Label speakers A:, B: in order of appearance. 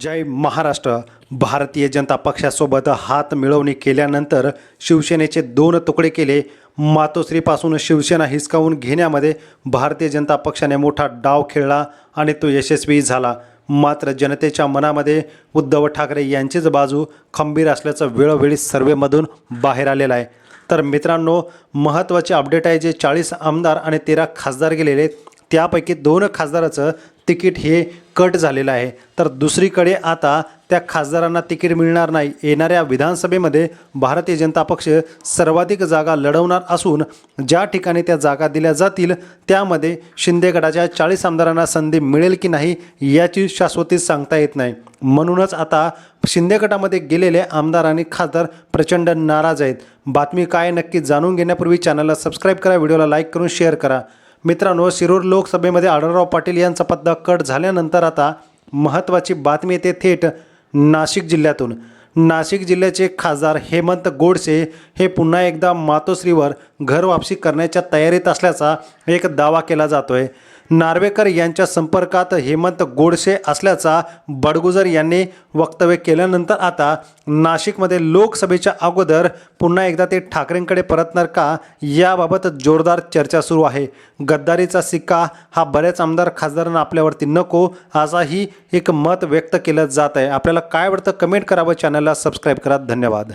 A: जय महाराष्ट्र. भारतीय जनता पक्षासोबत हात मिळवणी केल्यानंतर शिवसेनेचे दोन तुकडे केले. मातोश्रीपासून शिवसेना हिसकावून घेण्यामध्ये भारतीय जनता पक्षाने मोठा डाव खेळला आणि तो यशस्वी झाला. मात्र जनतेच्या मनामध्ये उद्धव ठाकरे यांचीच बाजू खंबीर असल्याचं वेळोवेळी सर्वेमधून बाहेर आलेलं आहे. तर मित्रांनो महत्त्वाचे अपडेट आहे जे चाळीस आमदार आणि तेरा खासदार गेलेले त्यापैकी दोन खासदाराचं तिकीट हे कट झालेलं आहे. तर दुसरीकडे आता त्या खासदारांना तिकीट मिळणार नाही. येणाऱ्या विधानसभेमध्ये भारतीय जनता पक्ष सर्वाधिक जागा लढवणार असून ज्या ठिकाणी त्या जागा दिल्या जातील त्यामध्ये शिंदे गटाच्या चाळीस आमदारांना संधी मिळेल की नाही याची शाश्वती सांगता येत नाही. म्हणूनच आता शिंदे गटामध्ये गेलेले आमदार आणि खासदार प्रचंड नाराज आहेत. बातमी काय नक्की जाणून घेण्यापूर्वी चॅनलला सबस्क्राईब करा व्हिडिओला लाईक करून शेअर करा. मित्रांनो शिरूर लोकसभेमध्ये आढळराव पाटील यांचा पत्ता कट झाल्यानंतर आता महत्त्वाची बातमी येते थेट नाशिक जिल्ह्यातून. नाशिक जिल्ह्याचे खासदार हेमंत गोडसे हे पुन्हा एकदा मातोश्रीवर घर वापसी करण्याच्या तयारीत असल्याचा एक दावा केला जातोय. नार्वेकर यांच्या संपर्कात हेमंत गोडसे असल्याचा बडगुजर यांनी वक्तव्य केल्यानंतर आता नाशिकमध्ये लोकसभेच्या अगोदर पुन्हा एकदा ते ठाकरेंकडे परतणार का याबाबत जोरदार चर्चा सुरू आहे. गद्दारीचा सिक्का हा बऱ्याच आमदार खासदारांना आपल्यावरती नको असाही एक मत व्यक्त केलं जात आहे. आपल्याला काय वाटतं कमेंट करावं चॅनलला सबस्क्राईब करा. धन्यवाद.